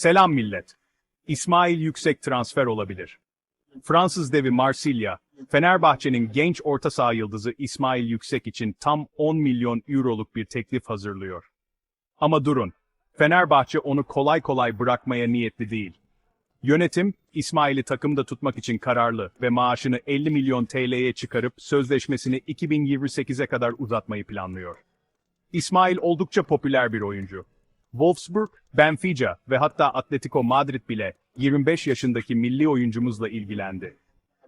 Selam millet. İsmail yüksek transfer olabilir. Fransız devi Marsilya, Fenerbahçe'nin genç orta saha yıldızı İsmail Yüksek için tam 10 milyon euroluk bir teklif hazırlıyor. Ama durun, Fenerbahçe onu kolay kolay bırakmaya niyetli değil. Yönetim, İsmail'i takımda tutmak için kararlı ve maaşını 50 milyon TL'ye çıkarıp sözleşmesini 2028'e kadar uzatmayı planlıyor. İsmail oldukça popüler bir oyuncu. Wolfsburg, Benfica ve hatta Atletico Madrid bile 25 yaşındaki milli oyuncumuzla ilgilendi.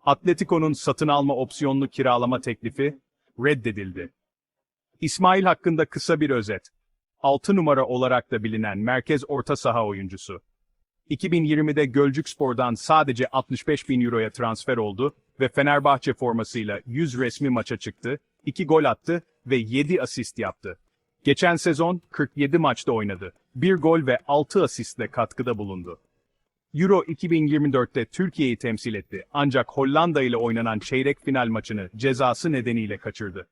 Atletico'nun satın alma opsiyonlu kiralama teklifi reddedildi. İsmail hakkında kısa bir özet. 6 numara olarak da bilinen merkez orta saha oyuncusu. 2020'de Gölcükspor'dan sadece 65 bin euroya transfer oldu ve Fenerbahçe formasıyla 100 resmi maça çıktı, 2 gol attı ve 7 asist yaptı. Geçen sezon 47 maçta oynadı. 1 gol ve 6 asistle katkıda bulundu. Euro 2024'te Türkiye'yi temsil etti ancak Hollanda ile oynanan çeyrek final maçını cezası nedeniyle kaçırdı.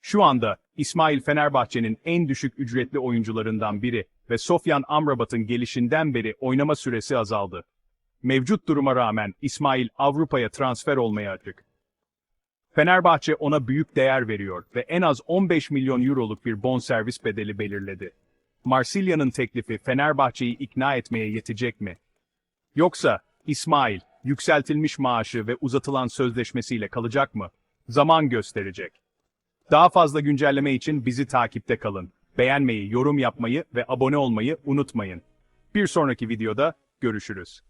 Şu anda İsmail Fenerbahçe'nin en düşük ücretli oyuncularından biri ve Sofyan Amrabat'ın gelişinden beri oynama süresi azaldı. Mevcut duruma rağmen İsmail Avrupa'ya transfer olmaya açık. Fenerbahçe ona büyük değer veriyor ve en az 15 milyon euroluk bir bonservis bedeli belirledi. Marsilya'nın teklifi Fenerbahçe'yi ikna etmeye yetecek mi? Yoksa İsmail yükseltilmiş maaşı ve uzatılan sözleşmesiyle kalacak mı? Zaman gösterecek. Daha fazla güncelleme için bizi takipte kalın. Beğenmeyi, yorum yapmayı ve abone olmayı unutmayın. Bir sonraki videoda görüşürüz.